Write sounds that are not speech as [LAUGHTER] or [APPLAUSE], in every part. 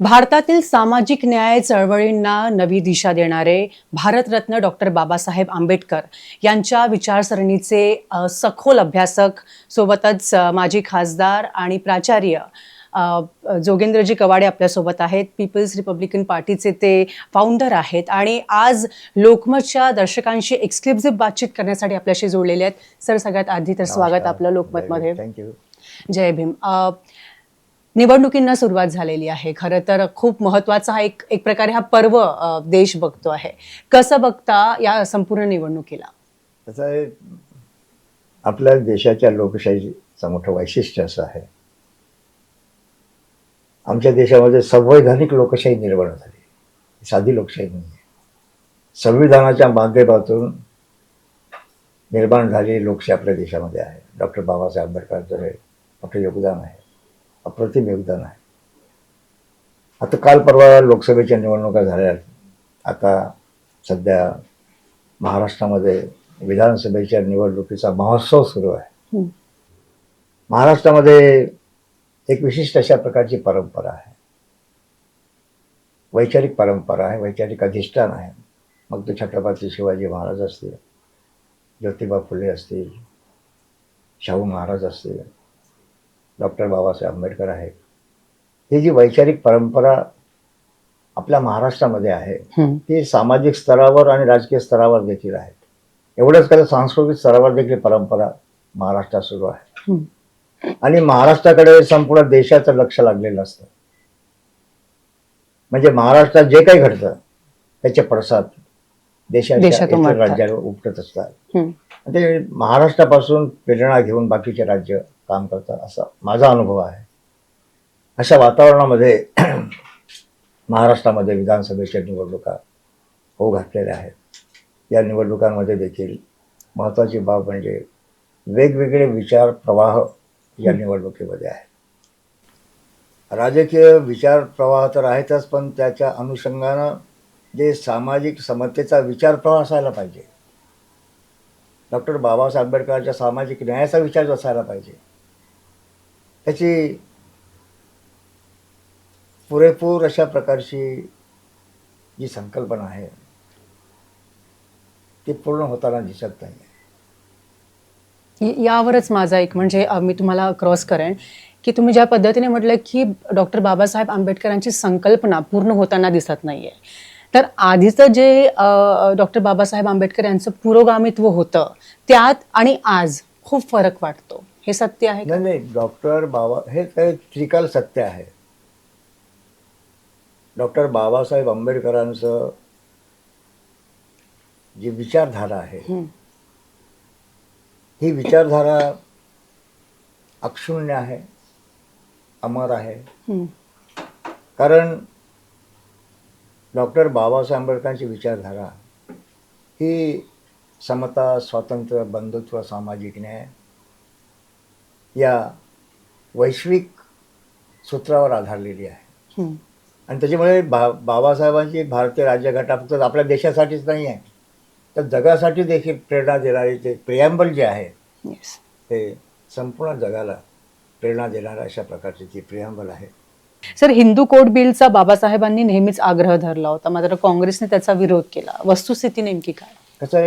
भारतातील सामाजिक न्याय चळवळींना नवी दिशा देणारे भारतरत्न डॉक्टर बाबासाहेब आंबेडकर यांच्या विचारसरणीचे सखोल अभ्यासक सोबतच माजी खासदार आणि प्राचार्य जोगेंद्रजी कवाडे आपल्यासोबत आहेत. पीपल्स रिपब्लिकन पार्टीचे ते फाउंडर आहेत आणि आज लोकमतच्या दर्शकांशी एक्सक्लुझिव्ह बातचीत करण्यासाठी आपल्याशी जोडलेले आहेत. सर सगळ्यात आधी तर स्वागत आपलं लोकमतमध्ये. थँक्यू जय भीम. निवडणुकींना सुरुवात झालेली आहे. खरं तर खूप महत्त्वाचा हा एक एक प्रकारे हा पर्व देश बघतो आहे. कसं बघता या संपूर्ण निवडणुकीला? आपल्या देशाच्या लोकशाहीचं मोठं वैशिष्ट्य असं आहे. आमच्या देशामध्ये संवैधानिक लोकशाही निर्माण झाली. साधी लोकशाही नाही संविधानाच्या माध्यमातून निर्माण झालेली लोकशाही आपल्या देशामध्ये आहे. डॉक्टर बाबासाहेब आंबेडकरांचं हे मोठं योगदान आहे. अप्रतिम योगदान आहे. आता काल परवा लोकसभेच्या निवडणुका झाल्या. आता सध्या महाराष्ट्रामध्ये विधानसभेच्या निवडणुकीचा महोत्सव सुरू आहे. महाराष्ट्रामध्ये एक विशिष्ट अशा प्रकारची परंपरा आहे. वैचारिक परंपरा आहे वैचारिक अधिष्ठान आहे. मग तो छत्रपती शिवाजी महाराज असतील ज्योतिबा फुले असतील शाहू महाराज असतील डॉक्टर बाबासाहेब आंबेडकर आहेत ही जी वैचारिक परंपरा आपल्या महाराष्ट्रामध्ये आहे. ती सामाजिक स्तरावर आणि राजकीय स्तरावर देखील आहेत एवढंच काय सांस्कृतिक स्तरावर देखील परंपरा महाराष्ट्रात सुरू आहे. आणि महाराष्ट्राकडे संपूर्ण देशाचं लक्ष लागलेलं असतं म्हणजे महाराष्ट्रात जे काही घडतं त्याचे पडसाद देशाच्या. राज्यावर उपटत असतात ते महाराष्ट्रापासून प्रेरणा घेऊन बाकीचे राज्य काम करतात. असा माझा अनुभव आहे. अशा वातावरणामध्ये [CLEARS THROAT] महाराष्ट्रामध्ये विधानसभेच्या निवडणुका होऊ घातलेल्या आहेत. या निवडणुकांमध्ये देखील महत्त्वाची बाब म्हणजे वेगवेगळे विचार प्रवाह या निवडणुकीमध्ये आहे राजकीय विचार प्रवाह तर आहेतच पण त्याच्या अनुषंगानं जे सामाजिक समतेचा विचार प्रवाह असायला पाहिजे. डॉक्टर बाबासाहेब आंबेडकरांच्या सामाजिक न्यायाचा विचार असायला पाहिजे. त्याची पुरेपूर अशा प्रकारची जी संकल्पना आहे ती पूर्ण होताना दिसत नाही यावरच माझा एक म्हणजे मी तुम्हाला क्रॉस करेन की तुम्ही ज्या पद्धतीने म्हटलं की डॉक्टर बाबासाहेब आंबेडकरांची संकल्पना पूर्ण होताना दिसत नाहीये. तर आधीचं जे डॉक्टर बाबासाहेब आंबेडकर यांचं पुरोगामित्व होतं त्यात आणि आज खूप फरक वाटतो. हे सत्य आहे का नाही नाही डॉक्टर बाबा हे काही त्रिकाल सत्य आहे डॉक्टर बाबासाहेब आंबेडकरांचं जी विचारधारा आहे हं. ही विचारधारा अक्षुण्य आहे अमर आहे. कारण डॉक्टर बाबासाहेब आंबेडकरांची विचारधारा ही समता स्वातंत्र्य बंधुत्व सामाजिक न्याय या वैश्विक सूत्रावर आधारलेली आहे. आणि त्याच्यामुळे बा बाबासाहेबांची भारतीय राज्यघटना फक्त आपल्या देशासाठीच नाही आहे. तर जगासाठी देखील प्रेरणा देणारे ते प्रियांबल जे आहे Yes. ते संपूर्ण जगाला प्रेरणा देणाऱ्या अशा प्रकारचे ती प्रियांबल आहे. सर हिंदू कोड बिलचा बाबासाहेबांनी नेहमीच आग्रह धरला होता. मात्र काँग्रेसने त्याचा विरोध केला. वस्तुस्थिती नेमकी काय? कसं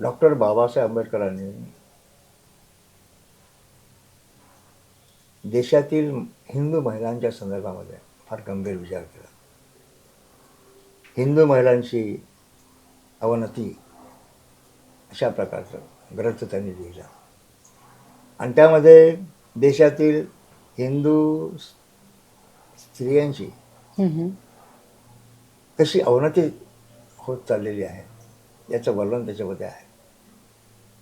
डॉक्टर बाबासाहेब आंबेडकरांनी देशातील हिंदू महिलांच्या संदर्भामध्ये फार गंभीर विचार केला. हिंदू महिलांची अवनती अशा प्रकारचं ग्रंथ त्यांनी लिहिला. आणि त्यामध्ये देशातील हिंदू स्त्रियांची. कशी अवनती होत चाललेली आहे याचं वर्णन त्याच्यामध्ये आहे.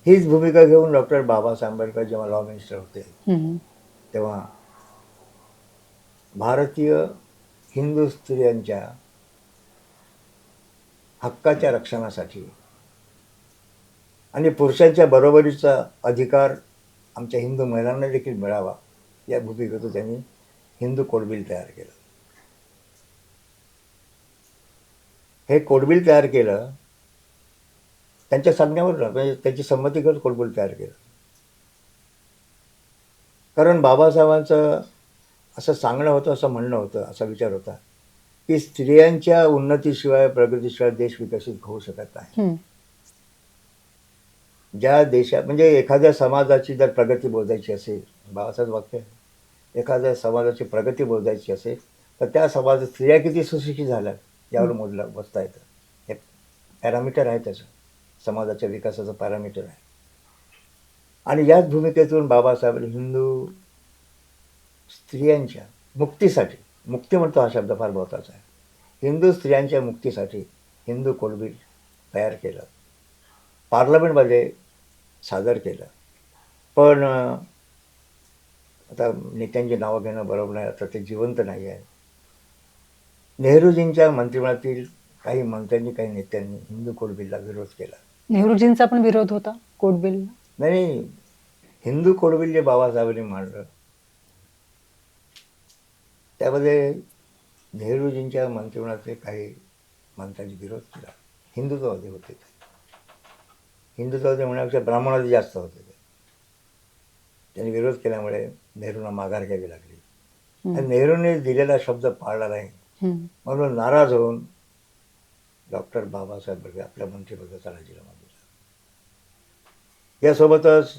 हीच भूमिका घेऊन डॉक्टर बाबासाहेब आंबेडकर जेव्हा लॉ मिनिस्टर होते. तेव्हा भारतीय हिंदू स्त्रियांच्या हक्काच्या रक्षणासाठी आणि पुरुषांच्या बरोबरीचा अधिकार आमच्या हिंदू महिलांना देखील मिळावा या भूमिकेतून त्यांनी हिंदू कोडबिल तयार केलं हे कोडबिल तयार केलं त्यांच्या सांगण्यावर म्हणजे त्याची संमती करत कोडबिल तयार केलं कारण बाबासाहेबांचं असं सांगणं होतं असं म्हणणं होतं असा विचार होता की स्त्रियांच्या उन्नतीशिवाय प्रगतीशिवाय देश विकसित होऊ शकत नाही. ज्या देशात म्हणजे एखाद्या समाजाची जर प्रगती बोधायची असेल बाबासाहेब वाक्य. एखाद्या समाजाची प्रगती बोधायची असेल तर त्या समाजात स्त्रिया किती सुशिक्षित झाल्या यावर मोजलं बसता येतं हे पॅरामीटर आहे त्याचं समाजाच्या विकासाचं पॅरामीटर आहे. आणि याच भूमिकेतून बाबासाहेब हिंदू स्त्रियांच्या मुक्तीसाठी मुक्ती म्हणतो हा शब्द फार महत्त्वाचा आहे. हिंदू स्त्रियांच्या मुक्तीसाठी हिंदू कोड तयार केलं. पार्लमेंटमध्ये सादर केलं. पण आता नेत्यांची नावं घेणं बरोबर नाही आता ते जिवंत नाही आहे. नेहरूजींच्या मंत्रिमंडळातील काही मंत्र्यांनी काही नेत्यांनी हिंदू कोड बिलला विरोध केला. नेहरूजींचा पण विरोध होता कोट बिल नाही. हिंदू कोड बिल जे बाबासाहेबांनी मांडलं त्यामध्ये नेहरूजींच्या मंत्रिमंडळाचे काही मंत्र्यांनी विरोध केला. हिंदुत्ववादी होते ते. हिंदुत्ववादी म्हणण्यापेक्षा ब्राह्मणादी जास्त होते ते. त्यांनी विरोध केल्यामुळे नेहरूंना माघार घ्यावी लागली. आणि नेहरूंनी दिलेला शब्द पाळला नाही. म्हणून नाराज होऊन डॉक्टर बाबासाहेब बर्गे आपल्या मंत्रिपदाचा राजीनामा यासोबतच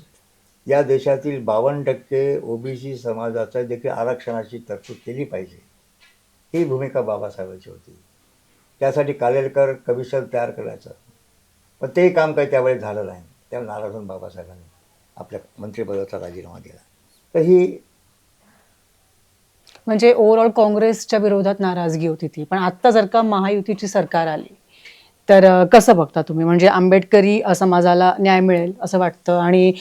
या देशातील बावन्न टक्के ओबीसी समाजाचा देखील आरक्षणाची तरतूद केली पाहिजे. ही भूमिका बाबासाहेबांची होती. त्यासाठी कालेलकर कमिशन तयार करायचं. पण ते काम काही त्यावेळी झालं नाही. त्यावेळी नाराज होऊन बाबासाहेबांनी आपल्या मंत्रिपदाचा राजीनामा दिला. तर ही म्हणजे ओव्हरऑल काँग्रेसच्या विरोधात नाराजगी होती ती. पण आत्ता जर का महायुतीची सरकार आली तर कसं बघता तुम्ही? म्हणजे आंबेडकरी समाजाला न्याय मिळेल असं वाटतं आणि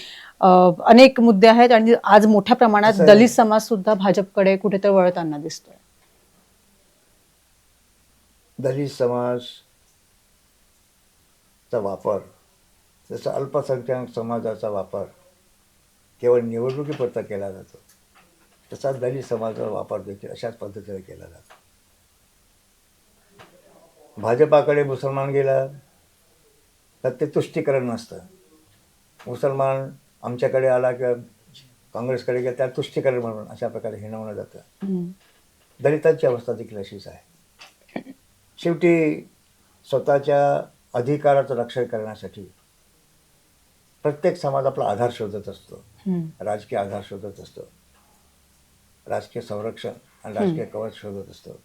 अनेक मुद्दे आहेत आणि आज मोठ्या प्रमाणात. दलित समाज सुद्धा भाजपकडे कुठेतरी वळताना दिसतोय. दलित समाजचा वापर जसं अल्पसंख्याक समाजाचा वापर केवळ निवडणुकीपुरता केला जातो तसा दलित समाजाचा वापर देखील अशाच पद्धतीने केला जातो. भाजपाकडे मुसलमान गेला तर ते तुष्टीकरण नसतं. मुसलमान आमच्याकडे आला किंवा काँग्रेसकडे गेला त्याला तुष्टीकरण म्हणून अशा प्रकारे हिणवलं जातं. दलितांची अवस्था देखील अशीच आहे. शेवटी स्वतःच्या अधिकाराचं रक्षण करण्यासाठी प्रत्येक समाज आपला आधार शोधत असतो. राजकीय आधार शोधत असतो. राजकीय संरक्षण आणि राजकीय कवच शोधत असतो.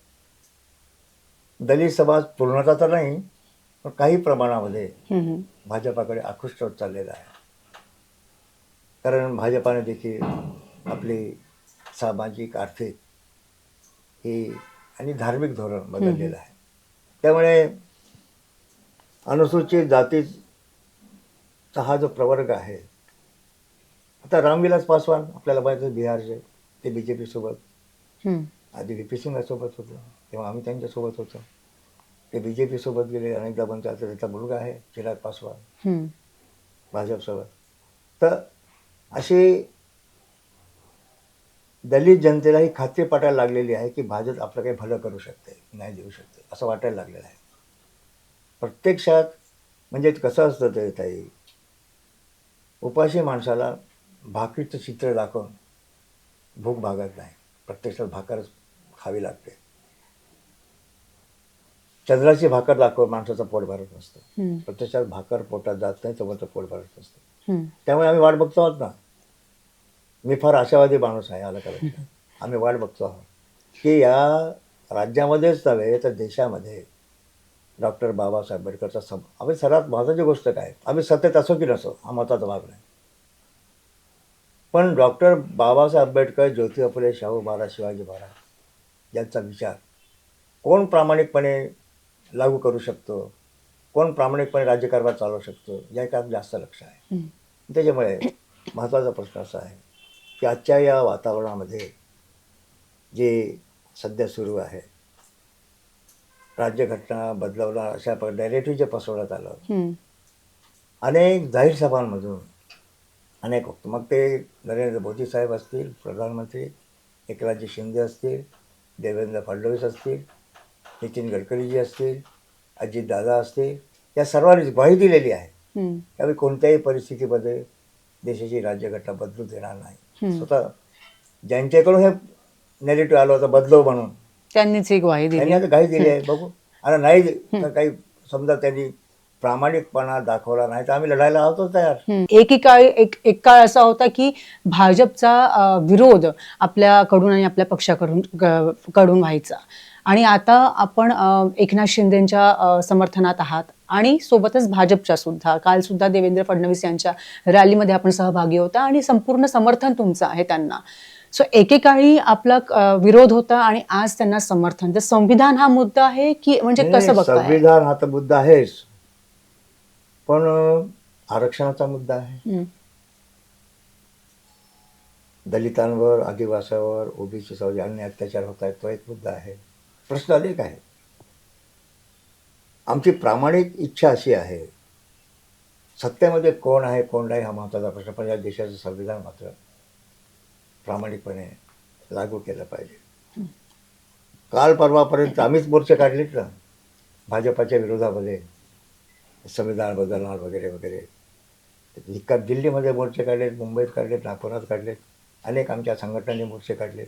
दलित समाज पूर्णतः तर नाही पण काही प्रमाणामध्ये. भाजपाकडे आकृष्ट होत चाललेला आहे कारण भाजपाने देखील आपली सामाजिक आर्थिक ही आणि धार्मिक धोरण बदललेलं आहे त्यामुळे अनुसूचित जातीचा हा जो प्रवर्ग आहे आता रामविलास पासवान आपल्याला माहिती बिहारचे ते बी जे पीसोबत. आधी व्ही पी सिंगासोबत होतं तेव्हा आम्ही त्यांच्यासोबत होतो. ते बी जे पीसोबत गेले अनेकदा बनतो आता त्याचा मुलगा आहे चिराग पासवान. भाजपसोबत. तर अशी दलित जनतेला ही खात्री पटायला लागलेली आहे की भाजप आपलं काही भलं करू शकते न्याय देऊ शकते असं वाटायला लागलेलं आहे. प्रत्यक्षात म्हणजे कसं असतं ते ताई? उपाशी माणसाला भाकरीचं चित्र दाखवून भूक भागत नाही. प्रत्यक्षात भाकरच खावी लागते. चंद्राची भाकर दाखवून माणसाचं पोट भरत नसतं. प्रत्यक्षात भाकर पोटात जात नाही तर पोट भरत नसतं. त्यामुळे आम्ही वाट बघतो आहोत ना. मी फार आशावादी माणूस आहे आला का [LAUGHS] आम्ही वाट बघतो आहोत. की या राज्यामध्येच नव्हे तर देशामध्ये डॉक्टर बाबासाहेब आंबेडकरचा सम आम्ही सर्वात महत्त्वाची गोष्ट काय? आम्ही सत्तेत असो की नसो हा महत्त्वाचा भाग नाही. पण डॉक्टर बाबासाहेब आंबेडकर ज्योतिबा फुले शाहू महाराज शिवाजी महाराज यांचा विचार कोण प्रामाणिकपणे लागू करू शकतो कोण प्रामाणिकपणे राज्यकारभार चालवू शकतो या एकात जास्त लक्ष आहे. त्याच्यामुळे महत्त्वाचा प्रश्न असा आहे की आजच्या या वातावरणामध्ये जे सध्या सुरू आहे राज्यघटना बदलवणार अशा प्रकारे डायरेक्टिव्ह जे पसरवण्यात आलं. अनेक जाहीर सभांमधून अनेक मग ते नरेंद्र मोदी साहेब असतील प्रधानमंत्री एकनाथजी शिंदे असतील देवेंद्र फडणवीस असतील नितीन गडकरीजी असतील अजितदादा असतील या सर्वांनी ग्वाही दिलेली आहे. त्यामुळे कोणत्याही परिस्थितीमध्ये देशाची राज्यघटना बदलू देणार नाही. स्वतः ज्यांच्याकडून हे नेगेटिव्ह आलं होतं बदलव म्हणून. त्यांनीच ही ग्वाही दिली. त्यांनी आता घाई दिली आहे बघू. आणि नाही काही समजा त्यांनी प्रामाणिकपणा दाखवला नाही तर आम्ही लढायला आहोत तयार. हम्म. एकेकाळी एक एक काळ असा होता की भाजपचा विरोध आपल्याकडून आणि आपल्या पक्षाकडून कडून व्हायचा. आणि आता आपण एकनाथ शिंदेच्या समर्थनात आहात. आणि सोबतच भाजपच्या सुद्धा. काल सुद्धा देवेंद्र फडणवीस यांच्या रॅलीमध्ये आपण सहभागी होता आणि संपूर्ण समर्थन तुमचं आहे त्यांना. सो एकेकाळी आपला विरोध होता आणि आज त्यांना समर्थन. तर संविधान हा मुद्दा आहे की म्हणजे कसं बघताय? संविधान हा तर मुद्दा आहेच. पण आरक्षणाचा मुद्दा आहे. दलितांवर आदिवासावर ओबीसी अन्य अत्याचार होत आहेत तो एक मुद्दा आहे. प्रश्न अनेक आहे आमची प्रामाणिक इच्छा अशी आहे. सत्तेमध्ये कोण आहे कोण नाही हा महत्त्वाचा प्रश्न पण या देशाचं संविधान मात्र प्रामाणिकपणे लागू केलं पाहिजे. काल परवापर्यंत आम्हीच मोर्चे काढलेत ना भाजपाच्या विरोधामध्ये संविधान बदलणार वगैरे वगैरे. इतका दिल्लीमध्ये मोर्चे काढलेत मुंबईत काढलेत नागपुरात काढलेत अनेक आमच्या संघटनांनी मोर्चे काढलेत.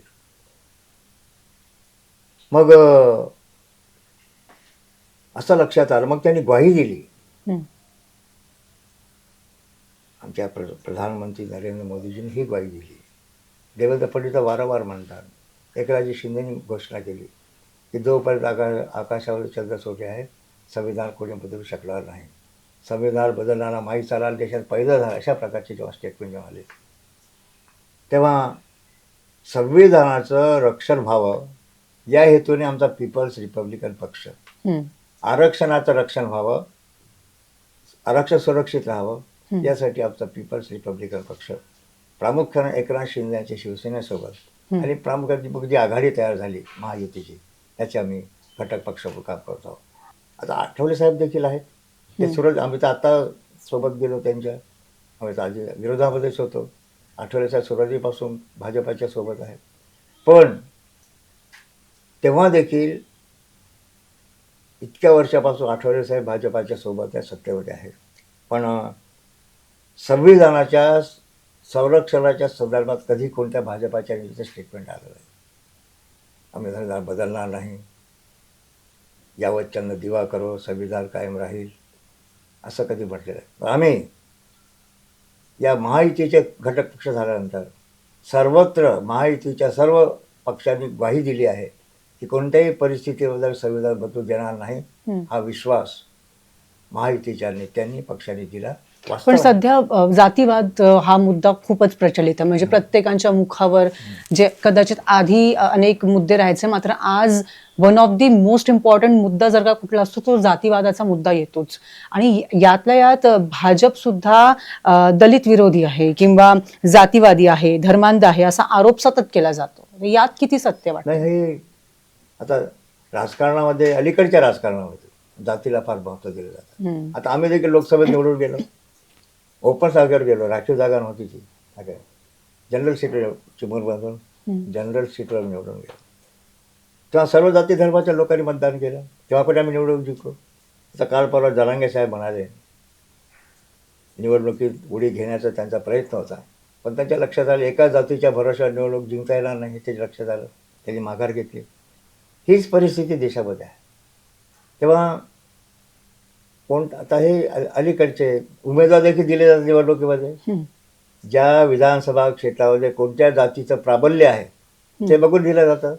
मग असं लक्षात आलं. मग त्यांनी ग्वाही दिली. आमच्या प्र प्रधानमंत्री नरेंद्र मोदीजींनी ही ग्वाही दिली. देवेंद्र फडणवीस वारंवार म्हणतात. एकराजी शिंदेनी घोषणा केली की जोपर्यंत आकाश आकाशावर चंद्र सोटे आहे संविधान कोणी बदलू शकणार नाही. संविधान बदलणारा माहीत चालाल देशात पहिलं झालं अशा प्रकारचे जेव्हा स्टेटमेंट जेव्हा आले. तेव्हा संविधानाचं रक्षण व्हावं या हेतूने आमचा पीपल्स रिपब्लिकन पक्ष. आरक्षणाचं रक्षण व्हावं आरक्षण सुरक्षित राहावं. यासाठी आमचा पीपल्स रिपब्लिकन पक्ष प्रामुख्याने एकनाथ शिंदे यांच्या शिवसेनेसोबत. आणि प्रामुख्याने मग जी आघाडी तयार झाली महायुतीची त्याची आम्ही घटक पक्ष काम करत आहोत आता आठवले साहेब देखील आहेत ते. सुरत आम्ही तर आता सोबत गेलो त्यांच्या आम्ही तर आधी विरोधामध्येच होतो आठवले साहेब सुरुवातीपासून भाजपाच्या सोबत आहेत पण तेव्हा देखील इतक्या वर्षापासून आठवले साहेब भाजपाच्या सोबत त्या सत्तेमध्ये आहेत पण संविधानाच्या संरक्षणाच्या संदर्भात कधी कोणत्या भाजपाच्या नेत्याचं स्टेटमेंट आलं नाही. आम्ही संविधान बदलणार नाही. यावत चंद दिवा करो संविधान कायम राहील. असं कधी म्हटलेलं आहे पण आम्ही या महायुतीचे घटक पक्ष झाल्यानंतर सर्वत्र महायुतीच्या सर्व पक्षांनी ग्वाही दिली आहे. की कोणत्याही परिस्थितीबद्दल संविधान बदलू देणार नाही. हा विश्वास महायुतीच्या नेत्यांनी पक्षांनी दिला. पण. सध्या जातीवाद हा मुद्दा खूपच प्रचलित आहे. म्हणजे प्रत्येकाच्या मुखावर जे कदाचित आधी अनेक मुद्दे राहायचे मात्र आज one of the most important मुद्दा जर का कुठला असतो तो जातीवादाचा मुद्दा येतोच. आणि यातल्या यात भाजप सुद्धा दलित विरोधी आहे किंवा जातीवादी आहे धर्मांध आहे असा आरोप सतत केला जातो. यात किती सत्य वाटतं? आता राजकारणामध्ये अलीकडच्या राजकारणामध्ये जातीला फार महत्त्व दिलं जातं. आता आम्ही देखील लोकसभेत निवडून गेलो. ओपन जागेवर गेलो. राखीव जागा नव्हती ती. काय? जनरल सीटवर चिमूर बांधून. जनरल सीटवर निवडून गेलो. तेव्हा सर्व जाती धर्माच्या लोकांनी मतदान केलं. तेव्हा पण आम्ही निवडून जिंकलो. आता काल परवा जरांगे साहेब म्हणाले निवडणुकीत उडी घेण्याचा त्यांचा प्रयत्न होता. पण त्यांच्या लक्षात आलं एका जातीच्या भरोश्यावर निवडणूक जिंकता येणार नाही ते लक्षात आलं. त्यांनी माघार घेतली. हीच परिस्थिती देशामध्ये आहे. तेव्हा कोण आता हे अलीकडचे उमेदवार देखील दिले जातात निवडणुकीमध्ये. ज्या विधानसभा क्षेत्रामध्ये कोणत्या जातीचं प्राबल्य आहे ते बघून दिलं जातं.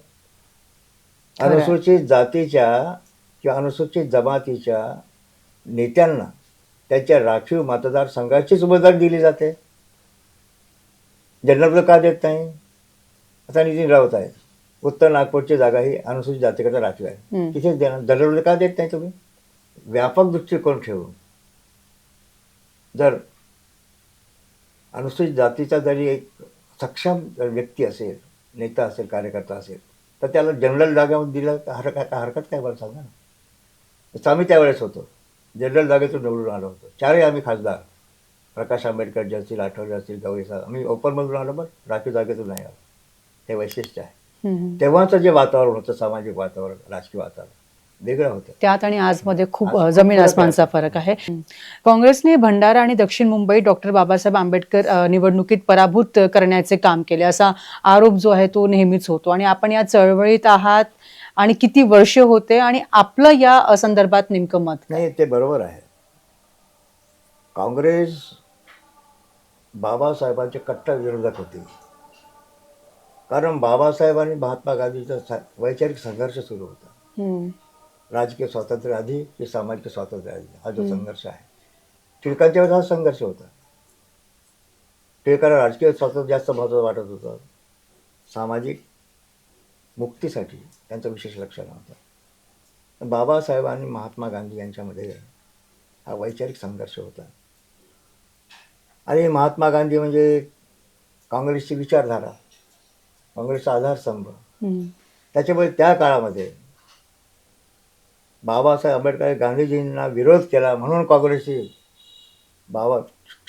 अनुसूचित जातीच्या किंवा अनुसूचित जमातीच्या नेत्यांना त्यांच्या राखीव मतदारसंघाचीच उमेदवारी दिली जाते. जनरल का देत नाही? आता नितीन राऊत आहेत. उत्तर नागपूरची जागा ही अनुसूचित जातीकरता राखीव आहे. देणार जनरल का देत नाही तुम्ही? व्यापक दृष्टिकोन ठेवून. जर अनुसूचित जातीचा जरी एक सक्षम जर व्यक्ती असेल नेता असेल कार्यकर्ता असेल तर त्याला जनरल जागेमध्ये दिलं तर हरकत हरकत काय बरं सांगा ना? तसं आम्ही त्यावेळेस होतो. जनरल जागेतून निवडून आलो होतो. चारही आम्ही खासदार. प्रकाश आंबेडकर जे असतील आठवले असतील गवळी साहेब. आम्ही ओपनमधून आलो बरं. राखीव जागेतून नाही आलो. हे वैशिष्ट्य आहे. तेव्हाचं जे वातावरण होतं सामाजिक वातावरण राजकीय वातावरण वेगळं होतं. त्यात आणि आजमध्ये खूप आज अ, खूप जमीन आसमानचा फरक आहे. काँग्रेसने भंडारा आणि दक्षिण मुंबईत डॉक्टर बाबासाहेब आंबेडकर निवडणुकीत पराभूत करण्याचे काम केले. असा आरोप जो आहे तो नेहमीच होतो. आणि आपण या चळवळीत आहात आणि किती वर्ष होते आणि आपलं या संदर्भात नेमकं मत? नाही ते बरोबर आहे. काँग्रेस बाबासाहेबांचे कट्टर विरोधक होते. कारण बाबासाहेब आणि महात्मा गांधीचा वैचारिक संघर्ष सुरू होता. राजकीय स्वातंत्र्य आधी की सामाजिक स्वातंत्र्य आधी? हा जो संघर्ष आहे. टिळकांच्या वेळेस हा संघर्ष होता. टिळकाला राजकीय स्वातंत्र्य जास्त महत्त्वाचं वाटत होतं. सामाजिक मुक्तीसाठी त्यांचं विशेष लक्ष नव्हतं बाबासाहेब आणि महात्मा गांधी यांच्यामध्ये हा वैचारिक संघर्ष होता. आणि महात्मा गांधी म्हणजे काँग्रेसची विचारधारा. काँग्रेसचा आधारस्तंभ. त्याच्यामुळे त्या काळामध्ये बाबासाहेब आंबेडकर गांधीजींना विरोध केला म्हणून काँग्रेसची बाबा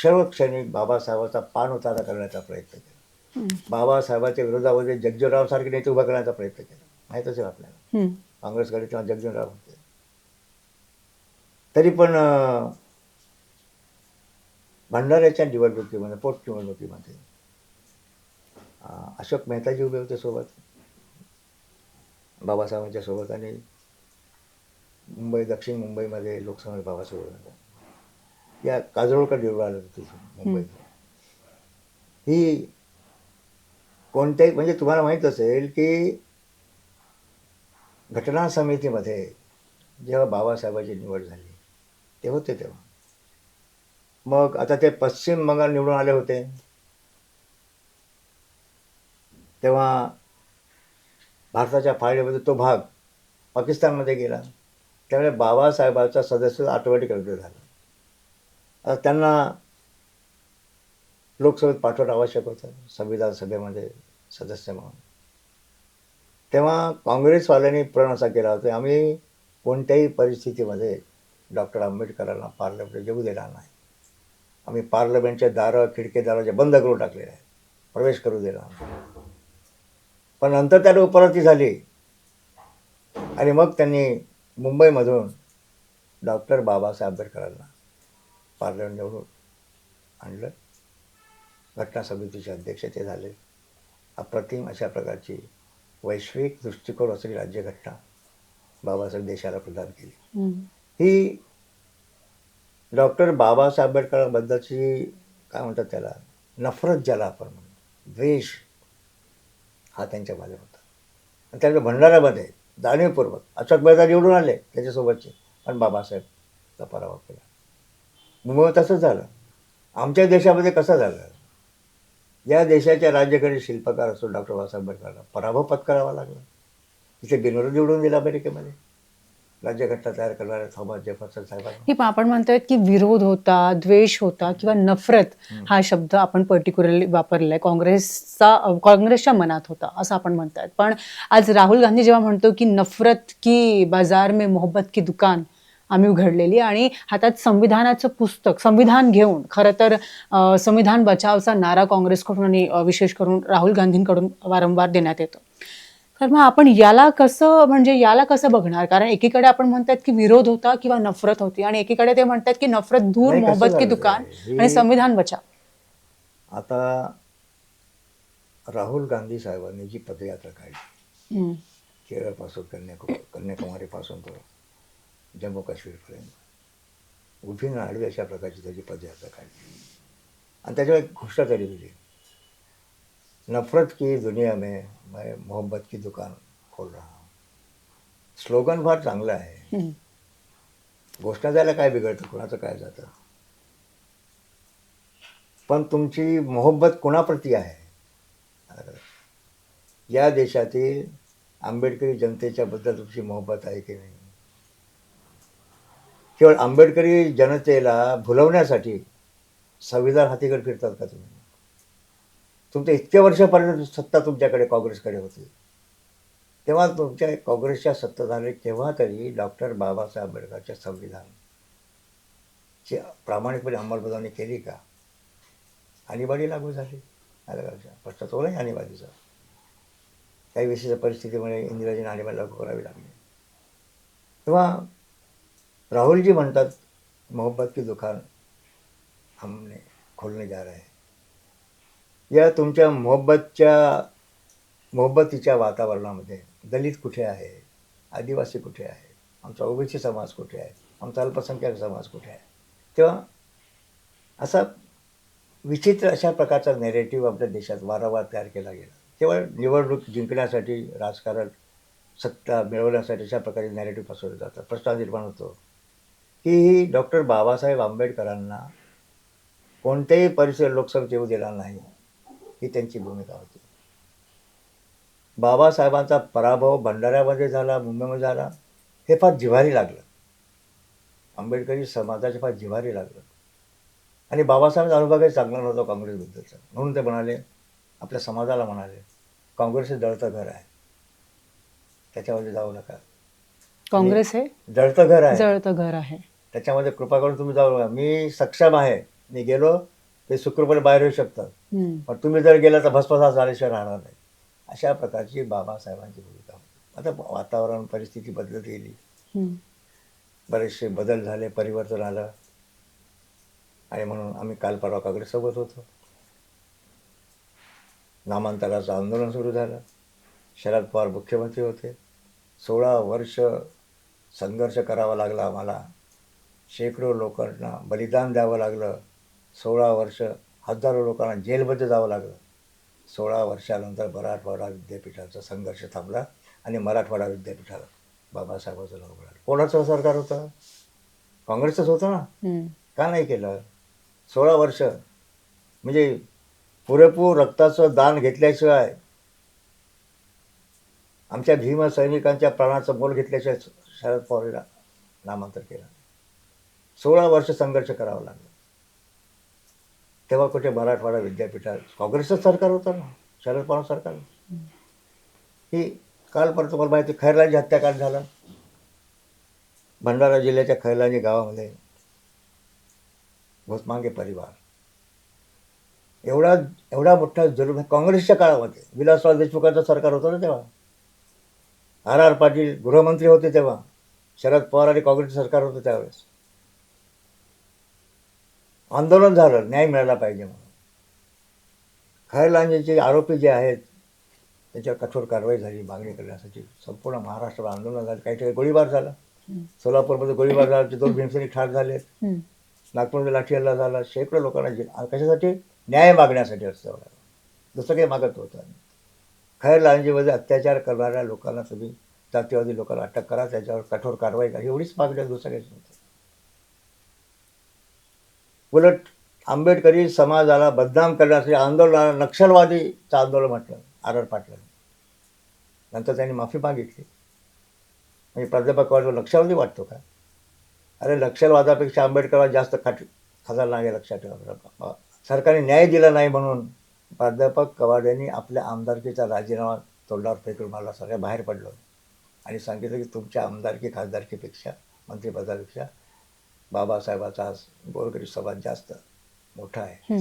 सर्व क्षणी बाबासाहेबाचा पान उतारा करण्याचा प्रयत्न केला. बाबासाहेबांच्या विरोधामध्ये जगजीवनराव सारखे नेते उभा करण्याचा प्रयत्न केला माहीत असेल आपल्याला. काँग्रेसकडे तेव्हा जगजीवनराव होते तरी पण भंडाऱ्याच्या निवडणुकीमध्ये पोटनिवडणुकीमध्ये अशोक मेहताजी उभे होते सोबत. बाबासाहेबांच्या सोबत आणि मुंबई दक्षिण मुंबईमध्ये लोकसभा बाबासाहेब होते. या काजरोळकर निवडून आले होते तिथून मुंबईत. ही कोणत्याही म्हणजे तुम्हाला माहीत असेल की घटना समितीमध्ये जेव्हा बाबासाहेबांची निवड झाली ते होते तेव्हा. मग आता ते पश्चिम बंगाल निवडून आले होते. तेव्हा भारताच्या फाळणीमध्ये तो भाग पाकिस्तानमध्ये गेला. त्यामुळे बाबासाहेबाचा सदस्य ऑटोमॅटिक रद्द झाला आता त्यांना लोकसभेत पाठवणं आवश्यक होतं. संविधान सभेमध्ये सदस्य म्हणून. तेव्हा काँग्रेसवाल्यांनी प्रण असा केला होता आम्ही कोणत्याही परिस्थितीमध्ये डॉक्टर आंबेडकरांना पार्लमेंट येऊ देणार नाही. आम्ही पार्लमेंटचे दारं खिडके दरवाजे बंद करून टाकलेले आहेत. प्रवेश करू देणार नाही. पण नंतर त्याला उपरती झाली. आणि मग त्यांनी मुंबईमधून डॉक्टर बाबासाहेब आंबेडकरांना पार्लमेंट निवडून आणलं. घटना समितीचे अध्यक्ष ते झाले. अप्रतिम अशा प्रकारची वैश्विक दृष्टिकोन असलेली राज्यघटना बाबासाहेब देशाला प्रदान केली. ही डॉक्टर बाबासाहेब आंबेडकरांबद्दलची काय म्हणतात त्याला? नफरत ज्याला आपण म्हणतो द्वेष हा त्यांच्यामध्ये होता. आणि त्यांच्या भंडाऱ्यामध्ये जाणीवपूर्वक अशोक मेहता निवडून आले त्याच्यासोबतचे. पण बाबासाहेबचा पराभव केला मुंबईत तसंच झालं. आमच्या देशामध्ये कसं झालं? या देशाच्या राज्यकारी शिल्पकार असतो डॉक्टर बाबासाहेब आंबेडकरला पराभव पत्करावा लागला. तिथे बिनविरोध निवडून दिला अमेरिकेमध्ये. राज्यघटना तयार करणाऱ्या थॉमस जेफरसन साहेबांना. हे पण आपण म्हणतोय की विरोध होता द्वेष होता किंवा नफरत हा शब्द आपण पर्टिक्युलरली वापरलाय. आहे काँग्रेसचा काँग्रेसच्या मनात होता असं आपण म्हणतायत पण आज राहुल गांधी जेव्हा म्हणतो की नफरत की बाजार में मोहब्बत की दुकान आम्ही उघडलेली आणि हातात संविधानाचं पुस्तक संविधान घेऊन खरं तर संविधान बचावचा नारा काँग्रेसकडून आणि विशेष करून राहुल गांधींकडून वारंवार देण्यात येतो. तर मग आपण याला कसं म्हणजे याला कसं बघणार? कारण एकीकडे आपण म्हणतात की विरोध होता किंवा नफरत होती आणि एकीकडे ते म्हणतात की नफरत दूर नाही, कसं मोहब्बत की झालं दुकान हे- आणि संविधान बचाव. आता राहुल गांधी साहेबांनी जी पदयात्रा काढली हम्म. केरळपासून कन्याकुमारी कन्याकुमारीपासून तो जम्मू काश्मीरपर्यंत उभी आडवी अशा प्रकारची त्याची पदयात्रा काढली. आणि त्याच्यावर एक घोषणा तरी दिली नफरत की दुनिया में मैं मोहब्बत की दुकान खोल रहा हूँ। स्लोगन फार चांगलं आहे. घोषणा द्यायला काय बिघडतं? कुणाचं काय जातं? पण तुमची मोहब्बत कुणाप्रती आहे? या देशातील आंबेडकरी जनतेच्या बद्दल तुमची मोहब्बत आहे की नाही? केवळ आंबेडकरी जनतेला भुलवण्यासाठी संविधान हातीकडे फिरतात का तुम्ही? तुमच्या इतक्या वर्षापर्यंत सत्ता तुमच्याकडे काँग्रेसकडे होती. तेव्हा तुमच्या काँग्रेसच्या सत्ताधारी केव्हा तरी डॉक्टर बाबासाहेब आंबेडकरच्या संविधानची प्रामाणिकपणे अंमलबजावणी केली का? आणीबाणी लागू झाली. आलं का लक्षात प्रश्न तो नाही आणीबाणीचा. काही विशिष्ट परिस्थितीमुळे इंदिराजींना आणीबाणी लागू करावी लागली. तेव्हा राहुलजी म्हणतात मोहब्बत की दुकान हमने खोलने जा रहे हैं. या तुमच्या मोहब्बतच्या मोहब्बतीच्या वातावरणामध्ये दलित कुठे आहे? आदिवासी कुठे आहे? आमचा ओबीसी समाज कुठे आहे? आमचा अल्पसंख्याक समाज कुठे आहे? तेव्हा असा विचित्र अशा प्रकारचा नेरेटिव्ह आपल्या देशात वारंवार तयार केला गेला. केवळ निवडणूक जिंकण्यासाठी राजकारण सत्ता मिळवण्यासाठी अशा प्रकारे नॅरेटिव्ह पसरवलं जातात प्रश्न निर्माण होतो. की डॉक्टर बाबासाहेब आंबेडकरांना कोणत्याही परिसर लोकसभेत येऊ दिला नाही. ही त्यांची भूमिका होती. बाबासाहेबांचा पराभव भंडाऱ्यामध्ये झाला मुंबईमध्ये झाला हे फार जिव्हारी लागलं. आंबेडकरी समाजाचे फार जिव्हारी लागलं. आणि बाबासाहेबांचा अनुभव काही चांगला नव्हता काँग्रेसबद्दलचा. म्हणून ते म्हणाले आपल्या समाजाला म्हणाले काँग्रेस हे जळतं घर आहे. त्याच्यामध्ये जाऊ नका. काँग्रेस हे जळतं घर आहे. जळतं घर आहे. त्याच्यामध्ये कृपा करून तुम्ही जाऊ नका. मी सक्षम आहे. मी गेलो ते सुखरूपणे बाहेर येऊ शकतात. पण तुम्ही जर गेला तर भस्मसात झाल्याशिवाय राहणार नाही. अशा प्रकारची बाबासाहेबांची भूमिका होती. आता वातावरण परिस्थिती बदलत गेली. बरेचसे बदल झाले परिवर्तन आलं. आणि म्हणून आम्ही काल परवा काँग्रेससोबत होतो. नामांतराचं आंदोलन सुरू झालं. शरद पवार मुख्यमंत्री होते. सोळा वर्ष संघर्ष करावा लागला आम्हाला. शेकडो लोकांना बलिदान द्यावं लागलं. सोळा वर्ष हजारो लोकांना जेलमध्ये जावं लागलं. सोळा वर्षानंतर मराठवाडा विद्यापीठाचा संघर्ष थांबला आणि मराठवाडा विद्यापीठाला बाबासाहेबांचं नाव मिळालं कोणाचं सरकार होतं? काँग्रेसचंच होतं ना. का नाही केलं? सोळा वर्ष म्हणजे पुरेपूर रक्ताचं दान घेतल्याशिवाय आमच्या भीम सैनिकांच्या प्राणाचं मोल घेतल्याशिवाय शरद पवारला नामांतर केलं सोळा वर्ष संघर्ष करावा लागला. तेव्हा कुठे मराठवाडा विद्यापीठात काँग्रेसचं सरकार होतं ना शरद पवार सरकार. ही काल परत तुम्हाला माहिती खैरलांची हत्याकांड झाला. भंडारा जिल्ह्याच्या खैरलांजी गावामध्ये घोसमांगे परिवार. एवढा एवढा मोठा जुलूम काँग्रेसच्या काळामध्ये विलासराव देशमुखांचं सरकार होतं ना तेव्हा. आर आर पाटील गृहमंत्री होते तेव्हा. शरद पवार आणि काँग्रेसचं सरकार होतं त्यावेळेस. आंदोलन झालं न्याय मिळाला पाहिजे म्हणून. खैरलांजेचे आरोपी जे आहेत त्याच्यावर कठोर कारवाई झाली मागणी करण्यासाठी संपूर्ण महाराष्ट्रात आंदोलन झालं काही ठिकाणी गोळीबार झाला. सोलापूरमध्ये गोळीबार झाला दोन भीमसेनी ठार झाले. नागपूरमध्ये लाठी हल्ला झाला शेकडो लोकांना जे कशासाठी? न्याय मागण्यासाठी असतं दुसरं काही मागत होतं खैर लांजीमध्ये अत्याचार करणाऱ्या लोकांना तुम्ही जातीवादी लोकांना अटक करा त्याच्यावर कठोर कारवाई करा. एवढीच मागणी दुसरं काहीच नव्हतं. उलट आंबेडकरी समाजाला बदनाम करण्यासाठी आंदोलनाला नक्षलवादीचं आंदोलन म्हटलं आर आर पाटलांनी नंतर त्यांनी माफी मागितली. म्हणजे प्राध्यापक वाटतो नक्षलवादी वाटतो का? अरे नक्षलवादापेक्षा आंबेडकरला जास्त खाट खजाल नाही लक्षात ठेवा सरकारने न्याय दिला नाही म्हणून प्राध्यापक कवाड यांनी आपल्या आमदारकीचा राजीनामा तोंडावर फेकून मला सगळ्या बाहेर पडलो. आणि सांगितलं की तुमच्या आमदारकी खासदारकीपेक्षा मंत्रिपदापेक्षा बाबासाहेबाचा आज गोरगरीब समाज जास्त मोठा आहे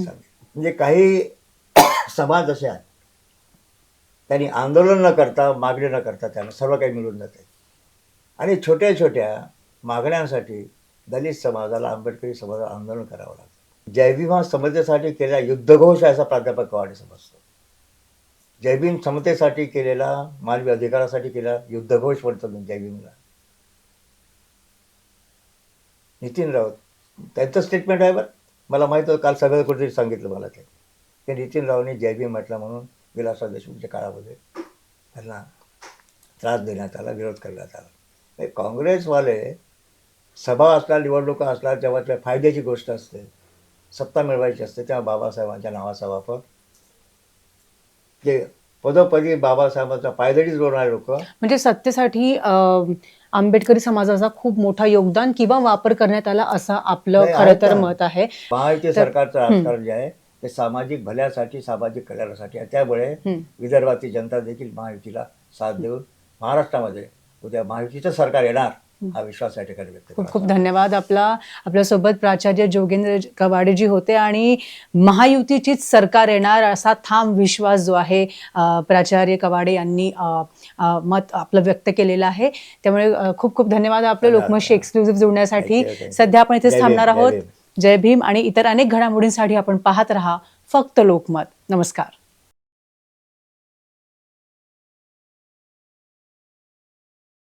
म्हणजे काही [COUGHS] समाज असे आहेत त्यांनी आंदोलन न करता मागणी न करता त्यांना सर्व काही मिळून जाते. आणि छोट्या छोट्या मागण्यांसाठी दलित समाजाला आंबेडकरी समाजाला आंदोलन करावं लागतं. जयभीमा समतेसाठी केलेला युद्धघोष आहे असा प्राध्यापक कवाडे समजतो. जयभीम समतेसाठी केलेला मानवी अधिकारासाठी केलेला युद्धघोष म्हणतो मी जयभीमला नितीन राऊत त्यांचं स्टेटमेंट आहे बरं. मला माहीत होतं काल सगळं कुठेतरी सांगितलं मला ते. ते नितीन रावने जयभीम म्हटलं म्हणून विलासराव देशमुखच्या काळामध्ये त्यांना त्रास देण्यात आला विरोध करण्यात आला. हे काँग्रेसवाले सभा असला निवडणुका असला तेव्हा त्या फायद्याची गोष्ट असते सत्ता मिळवायची असते तेव्हा बाबासाहेबांच्या नावाचा वापर जे पदोपदी बाबासाहेबांचा पायदळीच बोलणारे लोक म्हणजे सत्तेसाठी अं, आंबेडकरी समाजाचा खूप मोठा योगदान किंवा वापर करण्यात आला असं आपलं नाही, खरं तर ना. मत आहे महायुती सरकारचं. राजकारण जे आहे ते सामाजिक भल्यासाठी सामाजिक कल्याणासाठी आहे त्यामुळे हम्म. विदर्भातील जनता देखील महायुतीला साथ देऊन महाराष्ट्रामध्ये उद्या महायुतीचं सरकार येणार हा विश्वास या ठिकाणी व्यक्त खूप खूप धन्यवाद. आपला आपल्यासोबत प्राचार्य जोगेंद्र कवाडेजी होते आणि महायुतीचीच सरकार येणार असा ठाम विश्वास जो आहे प्राचार्य कवाडे यांनी मत आपलं व्यक्त केलेलं आहे. त्यामुळे खूप खूप धन्यवाद आपलं धन्यवाद. लोकमतशी एक्सक्लुझिव्ह जोडण्यासाठी. सध्या आपण इथेच थांबणार आहोत. जय भीम आणि इतर अनेक घडामोडींसाठी आपण पाहत राहा फक्त लोकमत. नमस्कार.